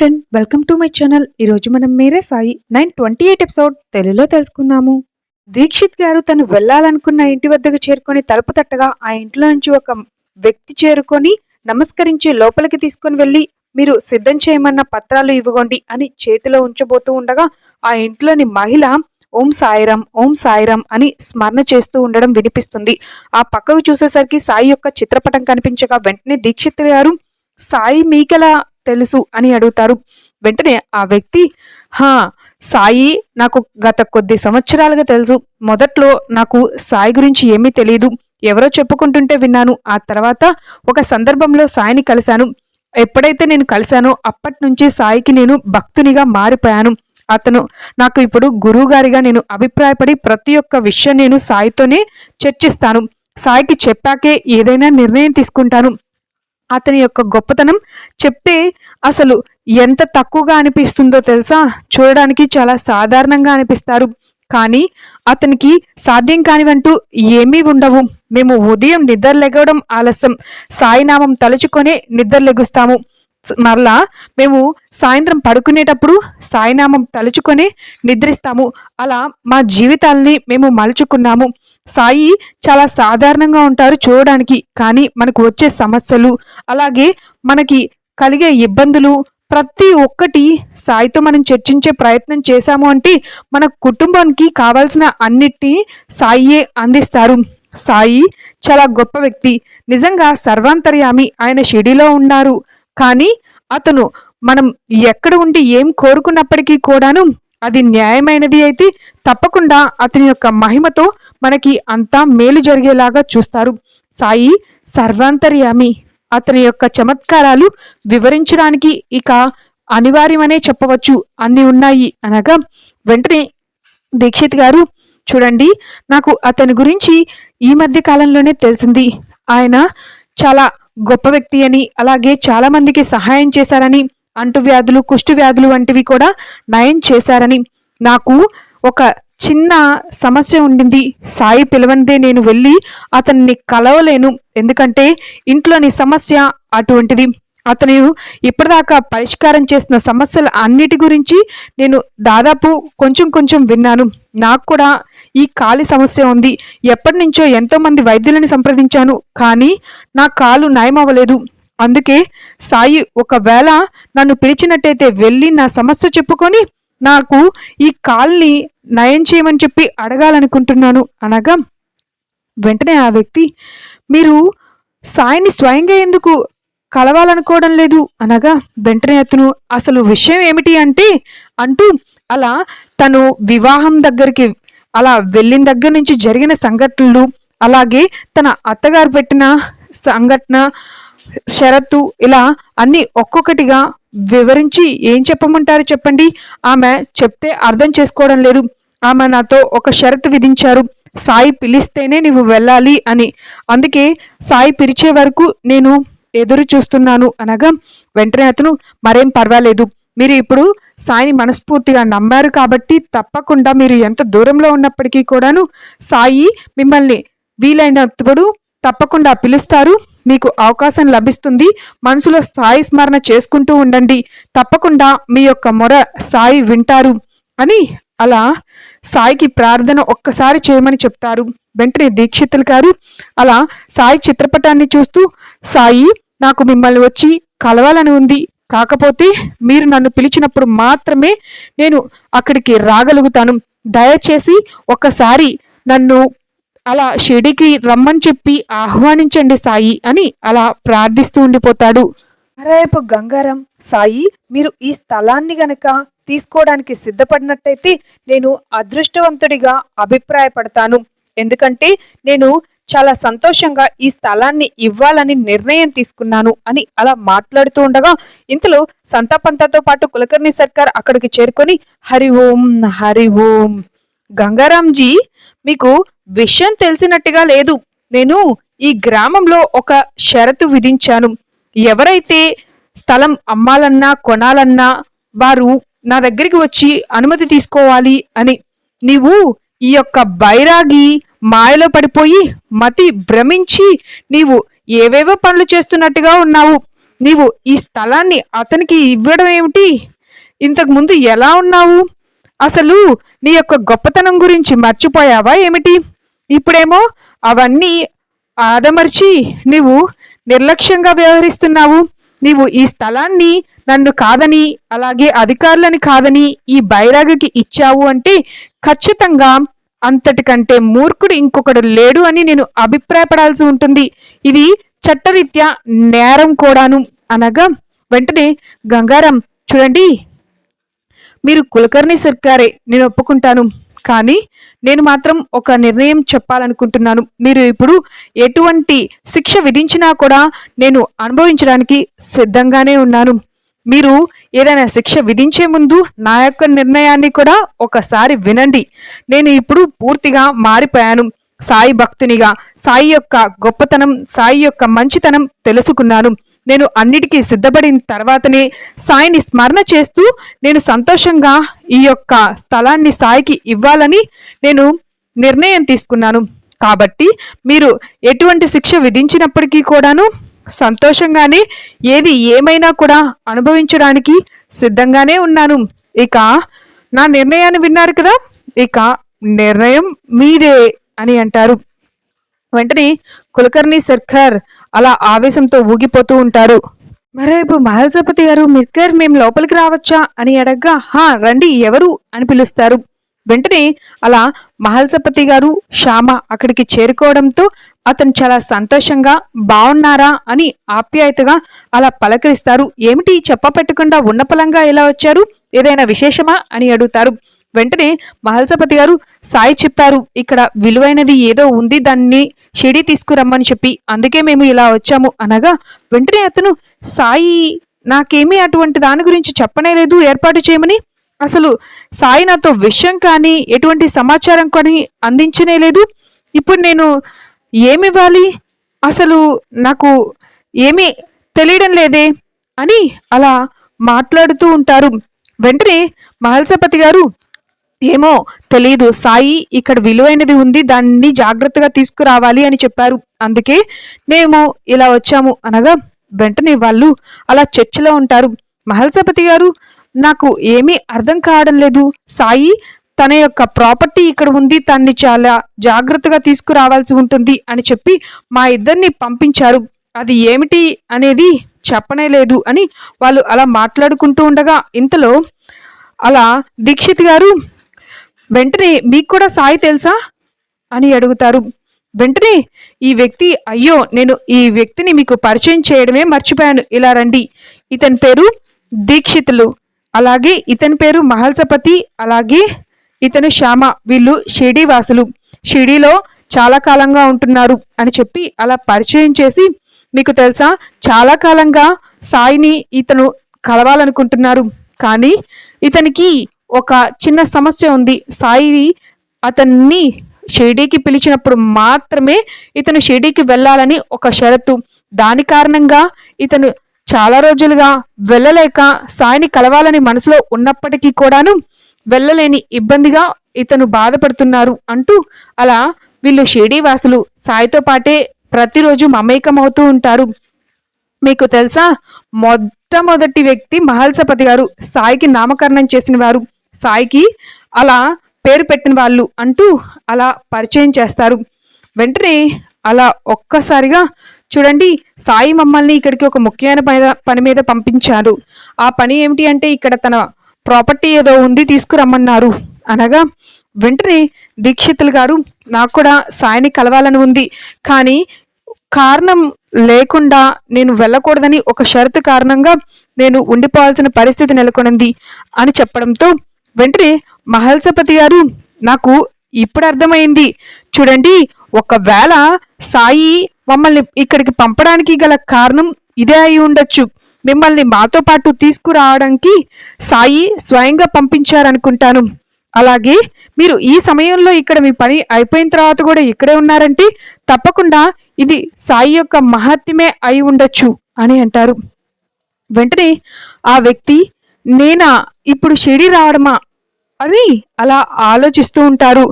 Friend welcome to my channel ఈరోజు మనం మీరే సాయి నైన్ ట్వంటీ ఎయిట్ ఎపిసోడ్ తెలుగులో తెలుసుకుందాము. దీక్షిత్ గారు తను వెళ్ళాలనుకున్న ఇంటి వద్దకు చేరుకొని తలుపు తట్టగా ఆ ఇంట్లో నుంచి ఒక వ్యక్తి చేరుకొని నమస్కరించి లోపలికి తీసుకొని వెళ్ళి మీరు సిద్ధం చేయమన్న పత్రాలు ఇవ్వగోండి అని చేతిలో ఉంచబోతూ ఉండగా ఆ ఇంట్లోని మహిళ ఓం సాయిరాం ఓం సాయిరాం అని స్మరణ చేస్తూ ఉండడం వినిపిస్తుంది. ఆ పక్కకు చూసేసరికి సాయి యొక్క చిత్రపటం కనిపించగా వెంటనే దీక్షిత్ గారు సాయి మీకెలా తెలుసు అని అడుగుతారు. వెంటనే ఆ వ్యక్తి హా సాయి నాకు గత కొద్ది సంవత్సరాలుగా తెలుసు. మొదట్లో నాకు సాయి గురించి ఏమీ తెలియదు ఎవరో చెప్పుకుంటుంటే విన్నాను. ఆ తర్వాత ఒక సందర్భంలో సాయిని కలిశాను. ఎప్పుడైతే నేను కలిశానో అప్పటి నుంచి సాయికి నేను భక్తునిగా మారిపోయాను. అతను నాకు ఇప్పుడు గురువు గారిగా నేను అభిప్రాయపడి ప్రతి ఒక్క విషయం నేను సాయితోనే చర్చిస్తాను. సాయికి చెప్పాకే ఏదైనా నిర్ణయం తీసుకుంటాను. అతని యొక్క గొప్పతనం చెప్తే అసలు ఎంత తక్కువగా అనిపిస్తుందో తెలుసా? చూడడానికి చాలా సాధారణంగా అనిపిస్తారు. కానీ అతనికి సాధ్యం కానివంటూ ఏమీ ఉండవు. మేము ఉదయం నిద్ర లెగవడం ఆలస్యం. సాయినామం తలుచుకొనే నిద్ర లెగుస్తాము. మరలా మేము సాయంత్రం పడుకునేటప్పుడు సాయినామం తలుచుకొని నిద్రిస్తాము. అలా మా జీవితాల్ని మేము మలుచుకున్నాము. సాయి చాలా సాధారణంగా ఉంటారు చూడడానికి కానీ మనకు వచ్చే సమస్యలు అలాగే మనకి కలిగే ఇబ్బందులు ప్రతి ఒక్కటి సాయితో మనం చర్చించే ప్రయత్నం చేశాము అంటే మన కుటుంబానికి కావాల్సిన అన్నిటినీ సాయియే అందిస్తారు. సాయి చాలా గొప్ప వ్యక్తి. నిజంగా సర్వాంతర్యామి ఆయన షిడిలో ఉన్నారు. కానీ అతను మనం ఎక్కడ ఉండి ఏం కోరుకున్నప్పటికీ కూడాను అది న్యాయమైనది అయితే తప్పకుండా అతని యొక్క మహిమతో మనకి అంతా మేలు జరిగేలాగా చూస్తారు. సాయి సర్వాంతర్యామి అతని యొక్క చమత్కారాలు వివరించడానికి ఇక అనివార్యమనే చెప్పవచ్చు. అన్ని ఉన్నాయి అనగా వెంటనే దీక్షిత్ గారు చూడండి నాకు అతని గురించి ఈ మధ్య కాలంలోనే తెలిసింది. ఆయన చాలా గొప్ప వ్యక్తి అని అలాగే చాలామందికి సహాయం చేశారని అంటువ్యాధులు కుష్టు వ్యాధులు వంటివి కూడా నయం చేశారని. నాకు ఒక చిన్న సమస్య ఉండింది. సాయి పిలవందే నేను వెళ్ళి అతన్ని కలవలేను. ఎందుకంటే ఇంట్లోని సమస్య అటువంటిది. అతను ఇప్పటిదాకా పరిష్కారం చేసిన సమస్యల అన్నిటి గురించి నేను దాదాపు కొంచెం కొంచెం విన్నాను. నాకు కూడా ఈ కాలి సమస్య ఉంది. ఎప్పటి నుంచో ఎంతో మంది సంప్రదించాను. కానీ నా కాలు నయమవ్వలేదు. అందుకే సాయి ఒకవేళ నన్ను పిలిచినట్టయితే వెళ్ళి నా సమస్య చెప్పుకొని నాకు ఈ కాల్ని నయం చేయమని చెప్పి అడగాలనుకుంటున్నాను అనగా వెంటనే ఆ వ్యక్తి మీరు సాయిని స్వయంగా ఎందుకు కలవాలనుకోవడం లేదు? అనగా వెంటనే అతను అసలు విషయం ఏమిటి అంటే అంటూ అలా తను వివాహం దగ్గరికి అలా వెళ్ళిన దగ్గర నుంచి జరిగిన సంఘటనలు అలాగే తన అత్తగారు పెట్టిన సంఘటన షరత్తు ఇలా అన్ని ఒక్కొక్కటిగా వివరించి ఏం చెప్పమంటారు చెప్పండి? ఆమె చెప్తే అర్థం చేసుకోవడం లేదు. ఆమె నాతో ఒక షరతు విధించారు. సాయి పిలిస్తేనే నువ్వు వెళ్ళాలి అని. అందుకే సాయి పిలిచే వరకు నేను ఎదురు చూస్తున్నాను అనగా వెంటనే అతను మరేం పర్వాలేదు. మీరు ఇప్పుడు సాయిని మనస్ఫూర్తిగా నమ్మారు కాబట్టి తప్పకుండా మీరు ఎంత దూరంలో ఉన్నప్పటికీ కూడాను సాయి మిమ్మల్ని వీలైనప్పుడు తప్పకుండా పిలుస్తారు. మీకు అవకాశం లభిస్తుంది. మనసులో స్థాయి స్మరణ చేసుకుంటూ ఉండండి. తప్పకుండా మీ యొక్క మొర సాయి వింటారు అని అలా సాయికి ప్రార్థన ఒక్కసారి చేయమని చెప్తారు. వెంటనే దీక్షితులు గారు అలా సాయి చిత్రపటాన్ని చూస్తూ సాయి నాకు మిమ్మల్ని వచ్చి కలవాలని ఉంది. కాకపోతే మీరు నన్ను పిలిచినప్పుడు మాత్రమే నేను అక్కడికి రాగలుగుతాను. దయచేసి ఒక్కసారి నన్ను అలా షిడికి రమ్మని చెప్పి ఆహ్వానించండి సాయి అని అలా ప్రార్థిస్తూ ఉండిపోతాడు. రేపు గంగారం సాయి మీరు ఈ స్థలాన్ని గనక తీసుకోవడానికి సిద్ధపడినట్టయితే నేను అదృష్టవంతుడిగా అభిప్రాయపడతాను. ఎందుకంటే నేను చాలా సంతోషంగా ఈ స్థలాన్ని ఇవ్వాలని నిర్ణయం తీసుకున్నాను అని అలా మాట్లాడుతూ ఉండగా ఇంతలో సంతాపంతతో పాటు కులకర్ణి సర్కార్ అక్కడికి చేరుకొని హరి ఓం హరి ఓం. గంగారాంజీ మీకు విషయం తెలిసినట్టుగా లేదు. నేను ఈ గ్రామంలో ఒక షరతు విధించాను. ఎవరైతే స్థలం అమ్మాలన్నా కొనాలన్నా వారు నా దగ్గరికి వచ్చి అనుమతి తీసుకోవాలి అని. నీవు ఈ యొక్క బైరాగి మాయలో పడిపోయి మతి భ్రమించి నీవు ఏవేవో పనులు చేస్తున్నట్టుగా ఉన్నావు. నీవు ఈ స్థలాన్ని అతనికి ఇవ్వడం ఏమిటి? ఇంతకుముందు ఎలా ఉన్నావు? అసలు నీ యొక్క గొప్పతనం గురించి మర్చిపోయావా ఏమిటి? ఇప్పుడేమో అవన్నీ ఆదమర్చి నీవు నిర్లక్ష్యంగా వ్యవహరిస్తున్నావు. నీవు ఈ స్థలాన్ని నన్ను కాదని అలాగే అధికారులని కాదని ఈ బైరాగికి ఇచ్చావు అంటే ఖచ్చితంగా అంతటికంటే మూర్ఖుడు ఇంకొకడు లేడు అని నేను అభిప్రాయపడాల్సి ఉంటుంది. ఇది చట్టరీత్యా నేరం కూడాను అనగా వెంటనే గంగారం చూడండి మీరు కులకర్ణి సర్కారే నేను ఒప్పుకుంటాను. కానీ నేను మాత్రం ఒక నిర్ణయం చెప్పాలనుకుంటున్నాను. మీరు ఇప్పుడు ఎటువంటి శిక్ష విధించినా కూడా నేను అనుభవించడానికి సిద్ధంగానే ఉన్నాను. మీరు ఏదైనా శిక్ష విధించే ముందు నా యొక్క నిర్ణయాన్ని కూడా ఒకసారి వినండి. నేను ఇప్పుడు పూర్తిగా మారిపోయాను. సాయి భక్తునిగా సాయి యొక్క గొప్పతనం సాయి యొక్క మంచితనం తెలుసుకున్నాను. నేను అన్నిటికీ సిద్ధపడిన తర్వాతనే సాయిని స్మరణ చేస్తూ నేను సంతోషంగా ఈ యొక్క స్థలాన్ని సాయికి ఇవ్వాలని నేను నిర్ణయం తీసుకున్నాను. కాబట్టి మీరు ఎటువంటి శిక్ష విధించినప్పటికీ కూడాను సంతోషంగానే ఏది ఏమైనా కూడా అనుభవించడానికి సిద్ధంగానే ఉన్నాను. ఇక నా నిర్ణయాన్ని విన్నారు కదా? ఇక నిర్ణయం మీదే. అని అంటారు. వెంటనే కులకర్ణి సర్కార్ అలా ఆవేశంతో ఊగిపోతూ ఉంటారు మరోవైపు మహల్సపతి గారు మిర్కర్ మేము లోపలికి రావచ్చా అని అడగ్గా హా రండి ఎవరు? అని పిలుస్తారు. వెంటనే అలా మహల్సపతి గారు శ్యామ అక్కడికి చేరుకోవడంతో అతను చాలా సంతోషంగా బాగున్నారా అని ఆప్యాయతగా అలా పలకరిస్తారు. ఏమిటి చెప్ప పెట్టకుండా ఉన్న పలంగా ఎలా వచ్చారు? ఏదైనా విశేషమా? అని అడుగుతారు. వెంటనే మహల్సపతి గారు సాయి చెప్పారు ఇక్కడ విలువైనది ఏదో ఉంది దాన్ని షిడి తీసుకురమ్మని చెప్పి. అందుకే మేము ఇలా వచ్చాము. అనగా వెంటనే అతను సాయి నాకేమీ అటువంటి దాని గురించి చెప్పనే లేదు ఏర్పాటు చేయమని. అసలు సాయి నాతో విషయం కానీ ఎటువంటి సమాచారం కానీ అందించనే లేదు. ఇప్పుడు నేను ఏమివ్వాలి? అసలు నాకు ఏమీ తెలియడం లేదే అని అలా మాట్లాడుతూ ఉంటారు. వెంటనే మహల్సపతి గారు ఏమో తెలియదు సాయి ఇక్కడ విలువైనది ఉంది దాన్ని జాగ్రత్తగా తీసుకురావాలి అని చెప్పారు. అందుకే మేము ఇలా వచ్చాము అనగా వెంటనే వాళ్ళు అలా చర్చలో ఉంటారు. మహల్సపతి గారు నాకు ఏమీ అర్థం కావడం లేదు. సాయి తన యొక్క ప్రాపర్టీ ఇక్కడ ఉంది తన్ని చాలా జాగ్రత్తగా తీసుకురావాల్సి ఉంటుంది అని చెప్పి మా ఇద్దరిని పంపించారు. అది ఏమిటి అనేది చెప్పనే లేదు అని వాళ్ళు అలా మాట్లాడుకుంటూ ఉండగా ఇంతలో అలా దీక్షిత్ గారు వెంటనే మీకు కూడా సాయి తెలుసా? అని అడుగుతారు. వెంటనే ఈ వ్యక్తి అయ్యో నేను ఈ వ్యక్తిని మీకు పరిచయం చేయడమే మర్చిపోయాను. ఇలా రండి. ఇతని పేరు దీక్షితులు. అలాగే ఇతని పేరు మహల్సపతి. అలాగే ఇతను శ్యామ. వీళ్ళు షిరిడి వాసులు. షిరిడీలో చాలా కాలంగా ఉంటున్నారు అని చెప్పి అలా పరిచయం చేసి మీకు తెలుసా చాలా కాలంగా సాయిని ఇతను కలవాలనుకుంటున్నారు. కానీ ఇతనికి ఒక చిన్న సమస్య ఉంది. సాయి అతన్ని షిరిడీకి పిలిచినప్పుడు మాత్రమే ఇతను షిర్డీకి వెళ్ళాలని ఒక షరతు. దాని కారణంగా ఇతను చాలా రోజులుగా వెళ్ళలేక సాయిని కలవాలని మనసులో ఉన్నప్పటికీ కూడాను వెళ్ళలేని ఇబ్బందిగా ఇతను బాధపడుతున్నారు అంటూ అలా వీళ్ళు షిర్డీ వాసులు సాయితో పాటే ప్రతిరోజు మమేకమవుతూ ఉంటారు. మీకు తెలుసా? మొట్టమొదటి వ్యక్తి మహల్సపతి గారు సాయికి నామకరణం చేసిన వారు. సాయికి అలా పేరు పెట్టిన వాళ్ళు అంటూ అలా పరిచయం చేస్తారు. వెంటనే అలా ఒక్కసారిగా చూడండి సాయి మమ్మల్ని ఇక్కడికి ఒక ముఖ్యమైన పని పని మీద పంపించారు. ఆ పని ఏమిటి అంటే ఇక్కడ తన ప్రాపర్టీ ఏదో ఉంది తీసుకురమ్మన్నారు. అనగా వెంటనే దీక్షితులు గారు నాకు కూడా సాయిని కలవాలని ఉంది. కానీ కారణం లేకుండా నేను వెళ్ళకూడదని ఒక షరతు కారణంగా నేను ఉండిపోవాల్సిన పరిస్థితి నెలకొనింది అని చెప్పడంతో వెంటనే మహల్సపతి గారు నాకు ఇప్పుడు అర్థమైంది. చూడండి ఒకవేళ సాయి మమ్మల్ని ఇక్కడికి పంపడానికి గల కారణం ఇదే అయి ఉండొచ్చు. మిమ్మల్ని మాతో పాటు తీసుకురావడానికి సాయి స్వయంగా పంపించారనుకుంటాను. అలాగే మీరు ఈ సమయంలో ఇక్కడ మీ పని అయిపోయిన తర్వాత కూడా ఇక్కడే ఉన్నారంటే తప్పకుండా ఇది సాయి యొక్క మహత్యమే అయి ఉండొచ్చు అని అంటారు. వెంటనే ఆ వ్యక్తి నేనా? ఇప్పుడు షిరిడి రావడమా? అని అలా ఆలోచిస్తూ ఉంటారు.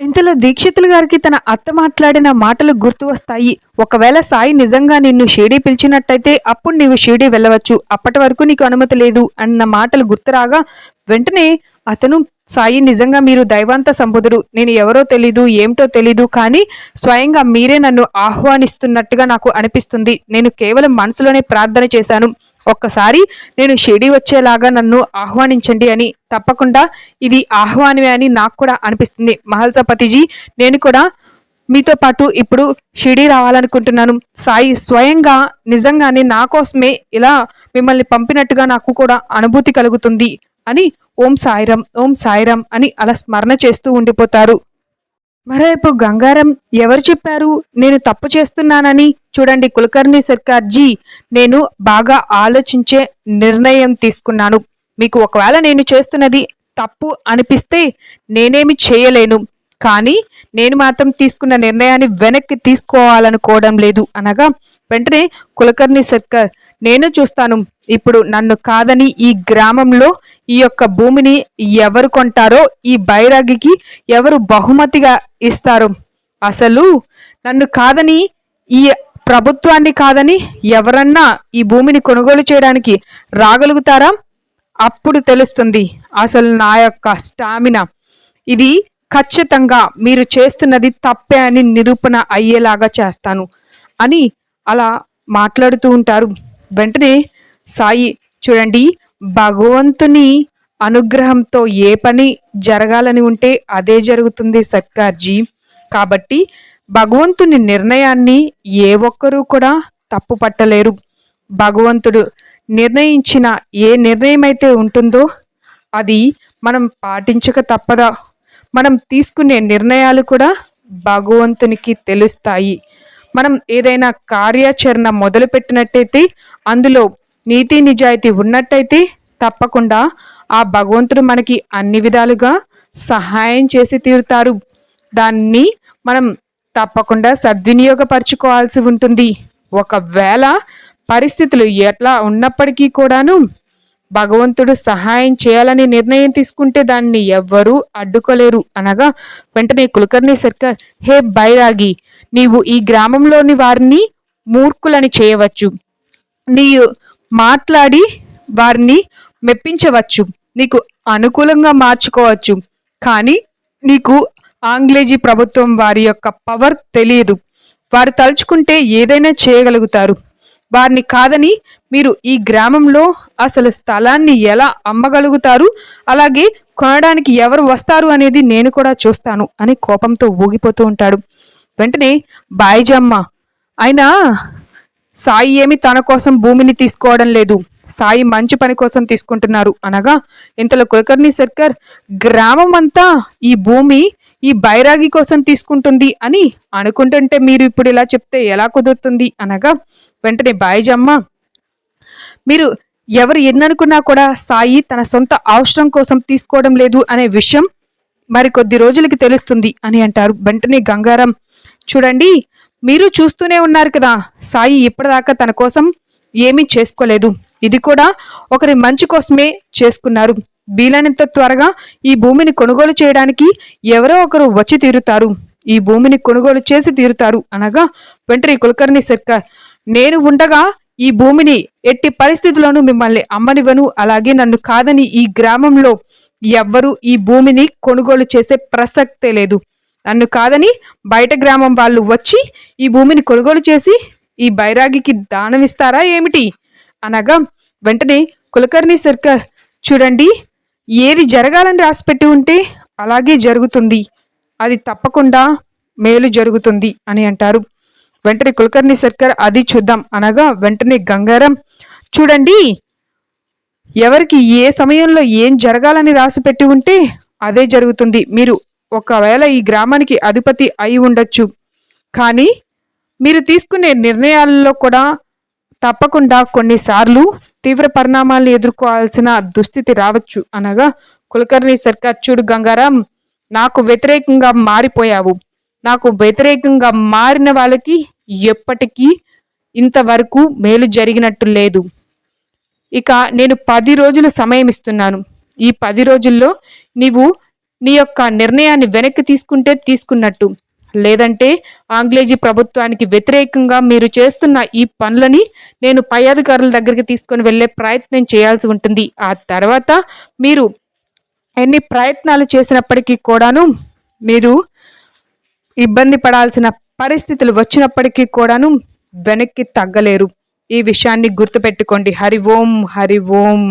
ఇంతలో దీక్షితులు గారికి తన అత్త మాట్లాడిన మాటలు గుర్తు వస్తాయి. ఒకవేళ సాయి నిజంగా నిన్ను షిరిడి పిలిచినట్టయితే అప్పుడు నీవు షిరిడి వెళ్ళవచ్చు. అప్పటి వరకు నీకు అనుమతి లేదు అన్న మాటలు గుర్తురాగా వెంటనే అతను సాయి నిజంగా మీరు దైవాంత సంబుధుడు. నేను ఎవరో తెలీదు ఏమిటో తెలీదు కానీ స్వయంగా మీరే నన్ను ఆహ్వానిస్తున్నట్టుగా నాకు అనిపిస్తుంది. నేను కేవలం మనసులోనే ప్రార్థన చేశాను. ఒక్కసారి నేను షిరిడి వచ్చేలాగా నన్ను ఆహ్వానించండి అని తప్పకుండా ఇది ఆహ్వానమే అని నాకు కూడా అనిపిస్తుంది. మహల్సపతిజీ నేను కూడా మీతో పాటు ఇప్పుడు షిరిడి రావాలనుకుంటున్నాను. సాయి స్వయంగా నిజంగానే నా కోసమే ఇలా మిమ్మల్ని పంపినట్టుగా నాకు కూడా అనుభూతి కలుగుతుంది అని ఓం సాయిరం ఓం సాయిరం అని అలా స్మరణ చేస్తూ ఉండిపోతారు. మరోవైపు గంగారం ఎవరు చెప్పారు? నేను తప్పు చేస్తున్నానని? చూడండి కులకర్ణి సర్కార్జీ నేను బాగా ఆలోచించే నిర్ణయం తీసుకున్నాను. మీకు ఒకవేళ నేను చేస్తున్నది తప్పు అనిపిస్తే నేనేమి చేయలేను. కానీ నేను మాత్రం తీసుకున్న నిర్ణయాన్ని వెనక్కి తీసుకోవాలనుకోవడం లేదు అనగా వెంటనే కులకర్ణి సర్కార్ నేను చూస్తాను. ఇప్పుడు నన్ను కాదని ఈ గ్రామంలో ఈ యొక్క భూమిని ఎవరు కొంటారో ఈ బైరాగికి ఎవరు బహుమతిగా ఇస్తారు? అసలు నన్ను కాదని ఈ ప్రభుత్వాన్ని కాదని ఎవరన్నా ఈ భూమిని కొనుగోలు చేయడానికి రాగలుగుతారా? అప్పుడు తెలుస్తుంది. అసలు నా యొక్క స్టామినా. ఇది ఖచ్చితంగా మీరు చేస్తున్నది తప్పే అని నిరూపణ అయ్యేలాగా చేస్తాను అని అలా మాట్లాడుతూ ఉంటారు. వెంటనే సాయి చూడండి భగవంతుని అనుగ్రహంతో ఏ పని జరగాలని ఉంటే అదే జరుగుతుంది సర్కార్జీ. కాబట్టి భగవంతుని నిర్ణయాన్ని ఏ ఒక్కరూ కూడా తప్పు పట్టలేరు. భగవంతుడు నిర్ణయించిన ఏ నిర్ణయం అయితే ఉంటుందో అది మనం పాటించక తప్పదా? మనం తీసుకునే నిర్ణయాలు కూడా భగవంతునికి తెలుస్తాయి. మనం ఏదైనా కార్యాచరణ మొదలుపెట్టినట్టయితే అందులో నీతి నిజాయితీ ఉన్నట్టయితే తప్పకుండా ఆ భగవంతుడు మనకి అన్ని విధాలుగా సహాయం చేసి తీరుతారు. దాన్ని మనం తప్పకుండా సద్వినియోగపరచుకోవాల్సి ఉంటుంది. ఒకవేళ పరిస్థితులు ఎట్లా ఉన్నప్పటికీ కూడాను భగవంతుడు సహాయం చేయాలని నిర్ణయం తీసుకుంటే దాన్ని ఎవ్వరూ అడ్డుకోలేరు. అనగా వెంటనే కులకర్ణి సర్కార్ హే బైరాగి నీవు ఈ గ్రామంలోని వారిని మూర్ఖులని చేయవచ్చు. నీ మాట్లాడి వారిని మెప్పించవచ్చు. నీకు అనుకూలంగా మార్చుకోవచ్చు. కానీ నీకు ఆంగ్లేజీ ప్రభుత్వం వారి యొక్క పవర్ తెలియదు. వారు తలుచుకుంటే ఏదైనా చేయగలుగుతారు. వారిని కాదని మీరు ఈ గ్రామంలో అసలు స్థలాన్ని ఎలా అమ్మగలుగుతారు? అలాగే కొనడానికి ఎవరు వస్తారు అనేది నేను కూడా చూస్తాను అని కోపంతో ఊగిపోతూ ఉంటాడు. వెంటనే బాయిజమ్మ అయినా సాయి ఏమి తన కోసం భూమిని తీసుకోవడం లేదు. సాయి మంచి పని కోసం తీసుకుంటున్నారు అనగా ఇంతలో కులకర్ణి సర్కార్ గ్రామం అంతా ఈ భూమి ఈ బైరాగి కోసం తీసుకుంటుంది అని అనుకుంటుంటే మీరు ఇప్పుడు ఇలా చెప్తే ఎలా కుదురుతుంది అనగా వెంటనే బాయిజమ్మ మీరు ఎవరు ఎన్ననుకున్నా కూడా సాయి తన సొంత అవసరం కోసం తీసుకోవడం లేదు అనే విషయం మరి కొద్ది రోజులకి తెలుస్తుంది అని అంటారు. వెంటనే గంగారం చూడండి మీరు చూస్తూనే ఉన్నారు కదా సాయి ఇప్పటిదాకా తన కోసం ఏమీ చేసుకోలేదు. ఇది కూడా ఒకరి మంచి కోసమే చేసుకున్నారు. వీలైనంత త్వరగా ఈ భూమిని కొనుగోలు చేయడానికి ఎవరో ఒకరు వచ్చి తీరుతారు. ఈ భూమిని కొనుగోలు చేసి తీరుతారు. అనగా వెంటనే కులకర్ణి సర్కార్ నేను ఉండగా ఈ భూమిని ఎట్టి పరిస్థితుల్లోనూ మిమ్మల్ని అమ్మనివ్వను. అలాగే నన్ను కాదని ఈ గ్రామంలో ఎవ్వరూ ఈ భూమిని కొనుగోలు చేసే ప్రసక్తే లేదు. నన్ను కాదని బయట గ్రామం వాళ్ళు వచ్చి ఈ భూమిని కొనుగోలు చేసి ఈ బైరాగికి దానమిస్తారా ఏమిటి? అనగా వెంటనే కులకర్ణి సర్కార్ చూడండి ఏది జరగాలని రాసిపెట్టి ఉంటే అలాగే జరుగుతుంది. అది తప్పకుండా మేలు జరుగుతుంది అని అంటారు. వెంటనే కులకర్ణి సర్కార్ అది చూద్దాం అనగా వెంటనే గంగారం. చూడండి ఎవరికి ఏ సమయంలో ఏం జరగాలని రాసిపెట్టి ఉంటే అదే జరుగుతుంది. మీరు ఒకవేళ ఈ గ్రామానికి అధిపతి అయి ఉండొచ్చు. కానీ మీరు తీసుకునే నిర్ణయాల్లో కూడా తప్పకుండా కొన్నిసార్లు తీవ్ర పరిణామాలను ఎదుర్కోవాల్సిన దుస్థితి రావచ్చు అనగా కులకర్ణి సర్కార్ చూడు గంగారాం నాకు వ్యతిరేకంగా మారిపోయావు. నాకు వ్యతిరేకంగా మారిన వాళ్ళకి ఎప్పటికీ ఇంతవరకు మేలు జరిగినట్టు లేదు. ఇక నేను పది రోజులు సమయం ఇస్తున్నాను. ఈ పది రోజుల్లో నీవు నీ యొక్క నిర్ణయాన్ని వెనక్కి తీసుకుంటే తీసుకున్నట్టు. లేదంటే ఆంగ్లేజీ ప్రభుత్వానికి వ్యతిరేకంగా మీరు చేస్తున్న ఈ పనులని నేను పై అధికారుల దగ్గరికి తీసుకొని వెళ్ళే ప్రయత్నం చేయాల్సి ఉంటుంది. ఆ తర్వాత మీరు ఎన్ని ప్రయత్నాలు చేసినప్పటికీ కూడాను మీరు ఇబ్బంది పడాల్సిన పరిస్థితులు వచ్చినప్పటికీ కూడాను వెనక్కి తగ్గలేరు. ఈ విషయాన్ని గుర్తుపెట్టుకోండి. హరి ఓం హరి ఓం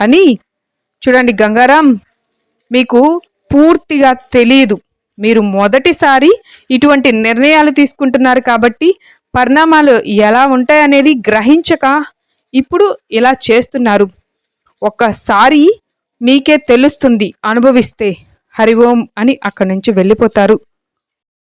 అని చూడండి గంగారాం మీకు పూర్తిగా తెలియదు. మీరు మొదటిసారి ఇటువంటి నిర్ణయాలు తీసుకుంటున్నారు కాబట్టి పరిణామాలు ఎలా ఉంటాయనేది గ్రహించక ఇప్పుడు ఇలా చేస్తున్నారు. ఒక్కసారి మీకే తెలుస్తుంది అనుభవిస్తే హరి ఓం అని అక్కడి నుంచి వెళ్ళిపోతారు.